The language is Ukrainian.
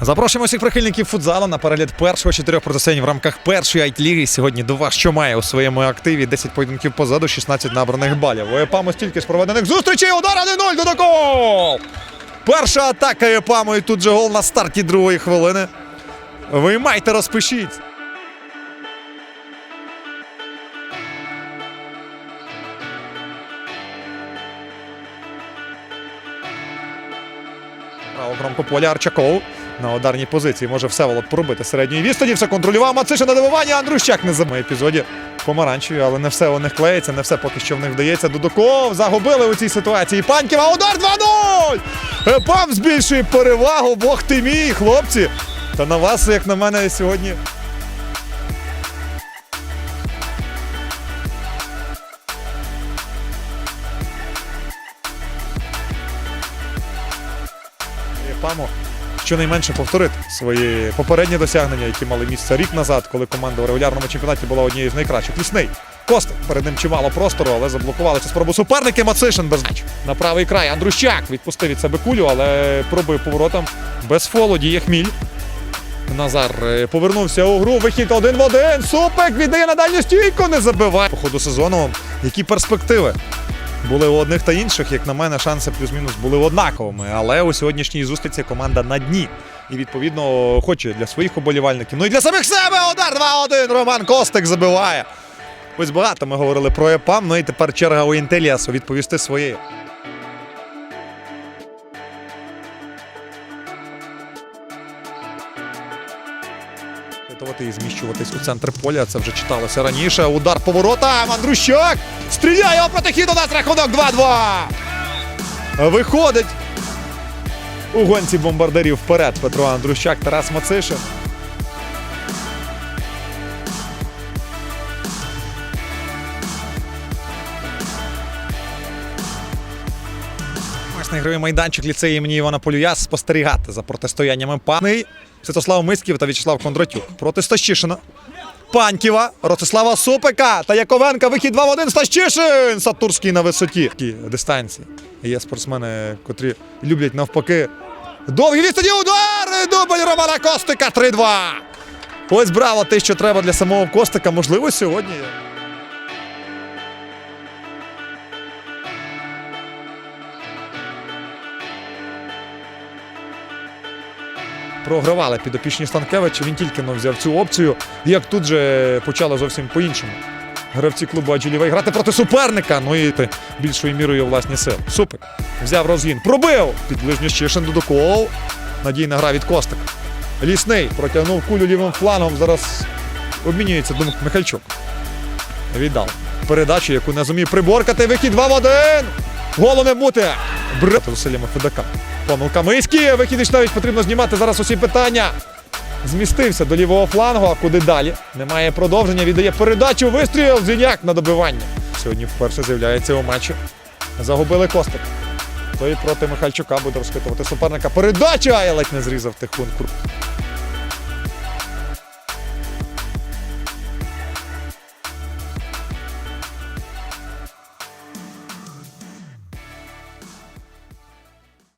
Запрошуємо всіх прихильників футзалу на перегляд першого чотирьох протистоянь в рамках першої айт-ліги. Сьогодні до вас що має у своєму активі 10 поєдинків позаду, 16 набраних балів. У ЕПАМу стільки ж проведених зустрічей. Удар 1-0 Дудаков! Перша атака ЕПАМу і тут же гол на старті другої хвилини. Виймайте, розпишіть. Кромку поля Арчаков. На ударній позиції може Всеволод пробити середньої відстані. Все контролював Мациша на добивання. Андрущак не забив. епізоді помаранчеві, але не все у них клеїться, не все поки що в них вдається. Дудуков загубили у цій ситуації. Паньківа удар 2-0! Епам збільшує перевагу. Бог ти мій, хлопці. Та на вас, як на мене, сьогодні. Епаму щонайменше повторити свої попередні досягнення, які мали місце рік назад, коли команда у регулярному чемпіонаті була однією з найкращих. Лісний Костик. Перед ним чимало простору, але заблокували цю спробу суперники. Мацишин без на правий край. Андрущак відпустив від себе кулю, але пробив поворотом без фолу. Діє хміль. Назар е, повернувся у гру. Вихід один в один. Супик віддає на дальню стійку. Не забиває. По ходу сезону. Які перспективи? Були у одних та інших, як на мене, шанси плюс-мінус були однаковими. Але у сьогоднішній зустрічі команда на дні. І відповідно хоче для своїх оболівальників. Ну і для самих себе удар 2-1. Роман Костик забиває. Ось багато ми говорили про ЕПАМ. Ну і тепер черга у Інтеліасу відповісти своєю. Готувати і зміщуватись у центр поля. Це вже читалося раніше. Удар по воротам. Стріляє проти хід. У нас рахунок 2-2. Виходить у гонці бомбардирів вперед. Петро Андрущак, Тарас Мацишин. Власне, ігровий майданчик ліцею імені Івана Полюя спостерігати за протистояннями пани Святослав Мисків та В'ячеслав Кондратюк. Проти Стащишина. Паньківа, Ростислава Супика та Яковенка. Вихід 2 в 1. Стащишин! Сатурський на висоті. Такі дистанції. Є спортсмени, котрі люблять навпаки. Довгі відстані удар! Дубль Романа Костика 3-2. Ось браво, те, що треба для самого Костика. Можливо, сьогодні. Програвали підопічні Станкевича. Він тільки но взяв цю опцію. Як тут же почали зовсім по-іншому. Гравці клубу Аджилівей грати проти суперника. Ну і ти більшою мірою власні сили. Супер. Взяв розгін. Пробив! Під ближню Щишин Дудуков. Надійна гра від Костика. Лісний протягнув кулю лівим флангом. Зараз обмінюється думок Михальчук. Віддав передачу, яку не зумів приборкати. Вихід 2 в 1. Голу не бути. Брат Василя Федака. Помилка Миськи. вихідич навіть потрібно знімати зараз усі питання. Змістився до лівого флангу, а куди далі? Немає продовження. Віддає передачу. Вистріл. Зіняк на добивання. Сьогодні вперше з'являється у матчі. Загубили Костик. Той проти Михальчука буде розхитувати суперника. Передача! Я ледь не зрізав тихун.